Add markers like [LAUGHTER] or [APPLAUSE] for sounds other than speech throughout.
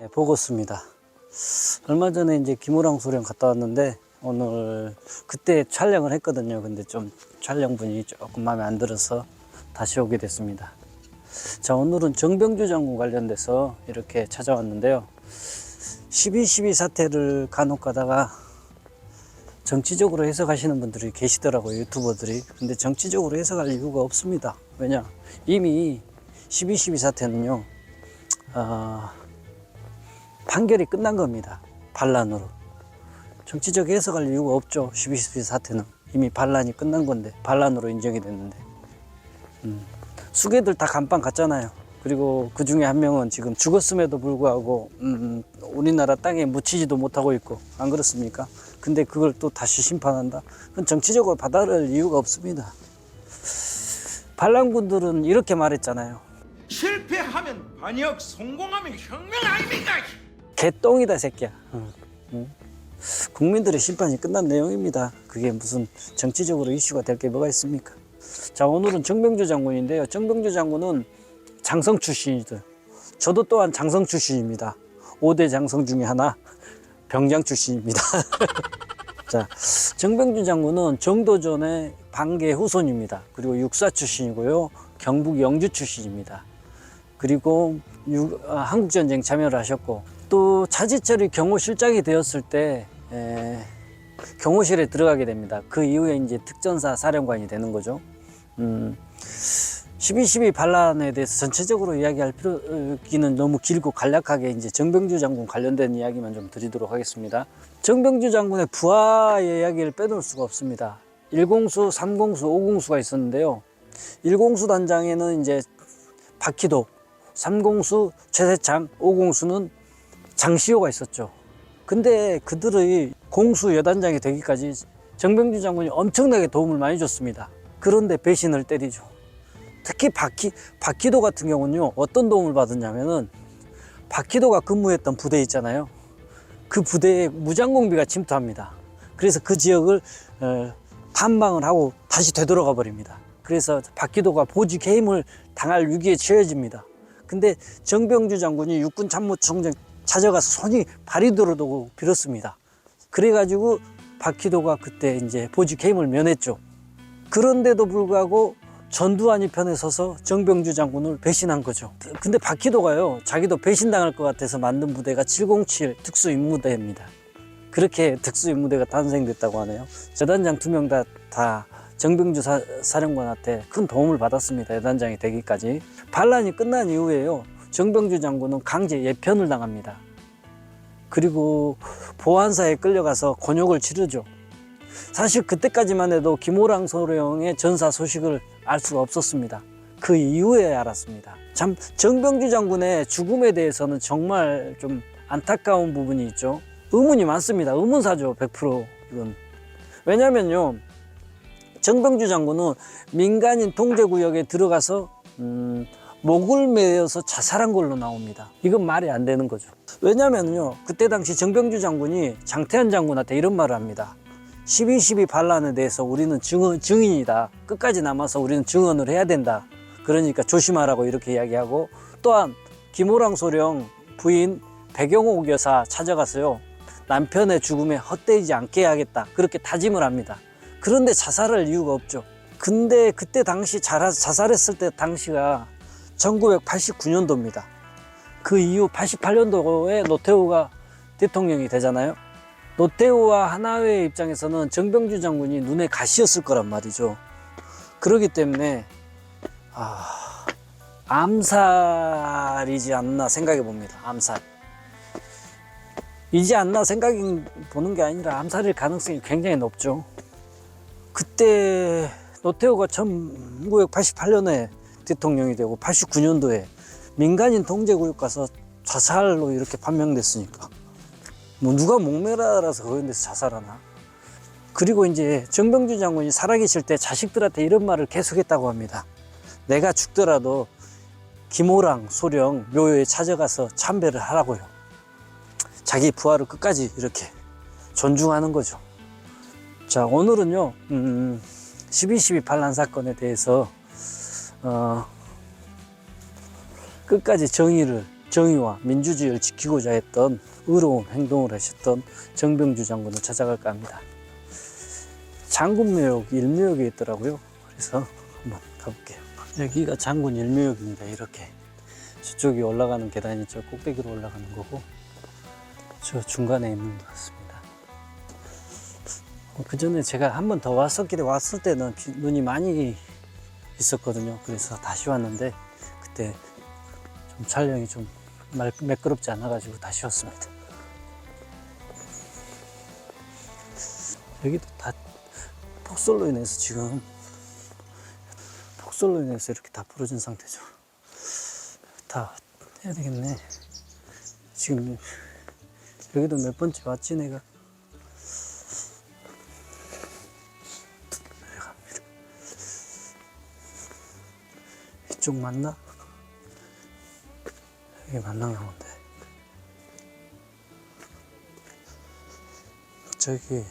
네, 보고습니다. 얼마 전에 이제 김호랑 소령 갔다 왔는데 오늘 그때 촬영을 했거든요. 근데 좀 촬영분이 조금 마음에 안 들어서 다시 오게 됐습니다. 자, 오늘은 정병주 장군 관련돼서 이렇게 찾아왔는데요. 12.12 사태를 간혹 가다가 정치적으로 해석하시는 분들이 계시더라고요. 유튜버들이. 근데 정치적으로 해석할 이유가 없습니다. 왜냐? 이미 12.12 사태는요, 아, 판결이 끝난 겁니다. 반란으로. 정치적 해석할 이유가 없죠. 12.12 사태는. 이미 반란이 끝난 건데, 반란으로 인정이 됐는데. 음. 수개들 다 간판 갔잖아요. 그리고 그 중에 한 명은 지금 죽었음에도 불구하고, 음, 우리나라 땅에 묻히지도 못하고 있고, 안 그렇습니까? 근데 그걸 또 다시 심판한다? 그건 정치적으로 받아들일 이유가 없습니다. 반란군들은 이렇게 말했잖아요. 실패하면 반역, 성공하면 혁명 아닙니까? 개똥이다 새끼야. 국민들의 심판이 끝난 내용입니다. 그게 무슨 정치적으로 이슈가 될 게 뭐가 있습니까? 자 오늘은 정병주 장군인데요. 정병주 장군은 장성 출신이들. 저도 또한 장성 출신입니다. 5대 장성 중에 하나 병장 출신입니다. [LAUGHS] 자 정병주 장군은 정도전의 반계 후손입니다. 그리고 육사 출신이고요. 경북 영주 출신입니다. 그리고 유- 아, 한국전쟁 참여를 하셨고 또 차지철이 경호실장이 되었을 때 에, 경호실에 들어가게 됩니다. 그 이후에 이제 특전사 사령관이 되는 거죠. 음, 12.12 반란에 대해서 전체적으로 이야기할 필요기는 너무 길고 간략하게 이제 정병주 장군 관련된 이야기만 좀 드리도록 하겠습니다. 정병주 장군의 부하의 이야기를 빼놓을 수가 없습니다. 1공수, 3공수, 5공수가 있었는데요. 1공수 단장에는 이제 박희도, 3공수 최세창, 5공수는 장시호가 있었죠. 근데 그들의 공수 여단장이 되기까지 정병주 장군이 엄청나게 도움을 많이 줬습니다. 그런데 배신을 때리죠. 특히 박희, 박희도 같은 경우는요, 어떤 도움을 받았냐면은, 박희도가 근무했던 부대 있잖아요. 그 부대에 무장공비가 침투합니다. 그래서 그 지역을 어, 탐방을 하고 다시 되돌아가 버립니다. 그래서 박희도가 보직 해임을 당할 위기에 처해집니다. 근데 정병주 장군이 육군 참모총장 찾아가서 손이 발이 들어도고 빌었습니다. 그래가지고 박희도가 그때 이제 보직 해임을 면했죠. 그런데도 불구하고 전두환이 편에 서서 정병주 장군을 배신한 거죠. 근데 박희도가요, 자기도 배신당할 것 같아서 만든 부대가 707 특수임무대입니다. 그렇게 특수임무대가 탄생됐다고 하네요. 여단장 두 명 다, 다 정병주 사, 사령관한테 큰 도움을 받았습니다. 여단장이 되기까지. 반란이 끝난 이후에요, 정병주 장군은 강제 예편을 당합니다. 그리고 보안사에 끌려가서 곤욕을 치르죠. 사실 그때까지만 해도 김호랑 소령의 전사 소식을 알 수가 없었습니다. 그 이후에 알았습니다. 참 정병주 장군의 죽음에 대해서는 정말 좀 안타까운 부분이 있죠. 의문이 많습니다. 의문사죠, 100% 이건. 왜냐면요, 정병주 장군은 민간인 통제구역에 들어가서 음, 목을 매여서 자살한 걸로 나옵니다. 이건 말이 안 되는 거죠. 왜냐면요, 그때 당시 정병주 장군이 장태환 장군한테 이런 말을 합니다. 12.12 반란에 대해서 우리는 증언, 증인이다. 끝까지 남아서 우리는 증언을 해야 된다. 그러니까 조심하라고 이렇게 이야기하고 또한 김호랑 소령 부인 배경옥 여사 찾아가서요. 남편의 죽음에 헛되지 않게 해야겠다. 그렇게 다짐을 합니다. 그런데 자살할 이유가 없죠. 근데 그때 당시 자살했을 때 당시가 1989년도입니다. 그 이후 88년도에 노태우가 대통령이 되잖아요. 노태우와 하나회의 입장에서는 정병주 장군이 눈에 가시였을 거란 말이죠. 그렇기 때문에 아, 암살이지 않나 생각해 봅니다. 암살. 이지 않나 생각이 보는 게 아니라 암살일 가능성이 굉장히 높죠. 그때 노태우가 1988년에 대통령이 되고 89년도에 민간인 통제구역 가서 자살로 이렇게 판명됐으니까. 뭐 누가 목매라라서 그런 데서 자살하나. 그리고 이제 정병주 장군이 살아계실 때 자식들한테 이런 말을 계속했다고 합니다. 내가 죽더라도 김호랑 소령 묘에 찾아가서 참배를 하라고요. 자기 부하를 끝까지 이렇게 존중하는 거죠. 자 오늘은요 음, 12.12 반란 사건에 대해서 어, 끝까지 정의를 정의와 민주주의를 지키고자 했던 의로운 행동을 하셨던 정병주 장군을 찾아갈까 합니다. 장군 묘역 일묘역에 있더라고요. 그래서 한번 가볼게요. 여기가 장군 일묘역입니다. 이렇게 저쪽이 올라가는 계단이 저 꼭대기로 올라가는 거고 저 중간에 있는 것 같습니다. 그 전에 제가 한 번 더 왔었길래 왔을 때는 비- 눈이 많이 있었거든요. 그래서 다시 왔는데 그때 좀 촬영이 좀 말- 매끄럽지 않아가지고 다시 왔습니다. 여기도 다 폭설로 인해서 지금 폭설로 인해서 이렇게 다 부러진 상태죠. 다 해야 되겠네. 지금 여기도 몇 번째 왔지 내가. 이쪽 맞나? 여기 맞는가 본데. 저기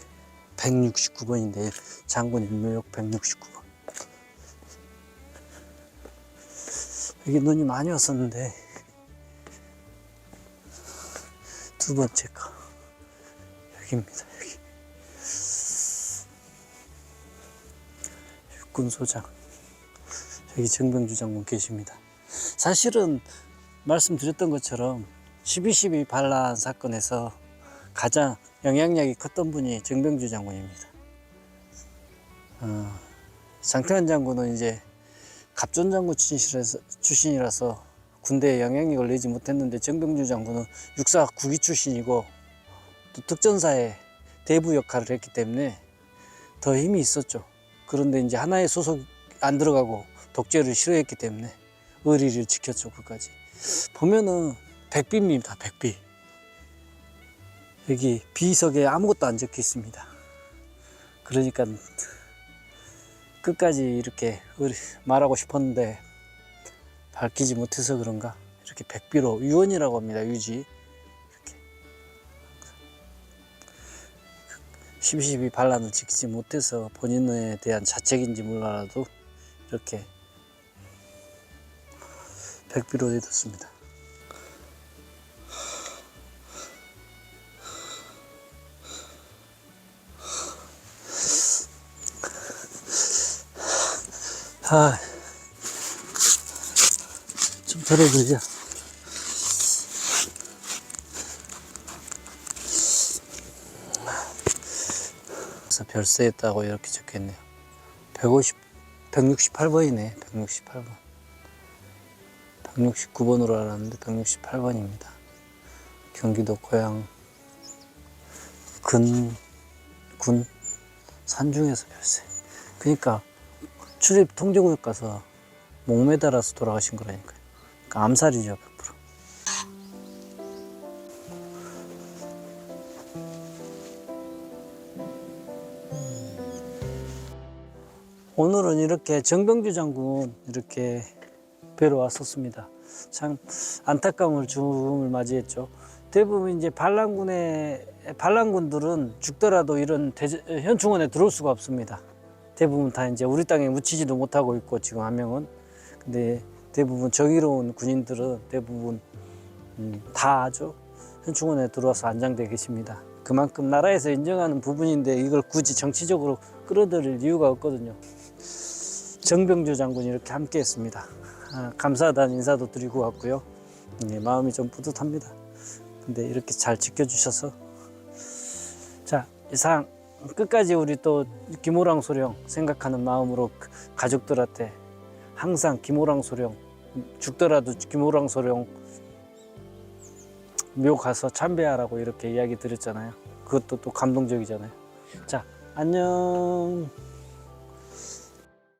169번인데 장군 일묘역 169번. 여기 눈이 많이 왔었는데 두 번째 거 여기입니다. 여기 육군 소장 여기 정병주 장군 계십니다. 사실은 말씀드렸던 것처럼 12.12 반란 사건에서 가장 영향력이 컸던 분이 정병주 장군입니다. 어, 장태환 장군은 이제 갑전 장군 출신이라서, 군대에 영향력을 내지 못했는데 정병주 장군은 육사 구기 출신이고 또 특전사의 대부 역할을 했기 때문에 더 힘이 있었죠. 그런데 이제 하나의 소속 안 들어가고 독재를 싫어했기 때문에 의리를 지켰죠 끝까지. 보면은 백비입니다 백비. 여기 비석에 아무것도 안 적혀 있습니다. 그러니까 끝까지 이렇게 말하고 싶었는데 밝히지 못해서 그런가 이렇게 백비로 유언이라고 합니다 유지 12.12 반란을 지키지 못해서 본인에 대한 자책인지 몰라도 이렇게 백비로 해뒀습니다 아, 좀. 그래서 별세했다고 이렇게 적혔네요. 150, 168번이네. 168번. 169번으로 알았는데 168번입니다. 경기도 고향 근, 군, 산 중에서 별세. 그러니까 출입 통제구역 가서 목 매달아서 돌아가신 거라니까요. 그러니까 암살이죠, 100%. 오늘은 이렇게 정병주 장군 이렇게 뵈러 왔었습니다. 참 안타까움을 죽음을 맞이했죠. 대부분 이제 반란군의 반란군들은 죽더라도 이런 대제- 현충원에 들어올 수가 없습니다. 대부분 다 이제 우리 땅에 묻히지도 못하고 있고 지금 한 명은 근데 대부분 정의로운 군인들은 대부분 음, 다 아주 현충원에 들어와서 안장돼 계십니다. 그만큼 나라에서 인정하는 부분인데 이걸 굳이 정치적으로 끌어들일 이유가 없거든요. 정병주 장군이 이렇게 함께 했습니다. 아, 감사하다는 인사도 드리고 왔고요. 네, 마음이 좀 뿌듯합니다. 근데 이렇게 잘 지켜주셔서 자 이상 끝까지 우리 또 김호랑 소령 생각하는 마음으로 그 가족들한테 항상 김호랑 소령 죽더라도 김호랑 소령 묘 가서 참배하라고 이렇게 이야기 드렸잖아요. 그것도 또 감동적이잖아요. 자 안녕.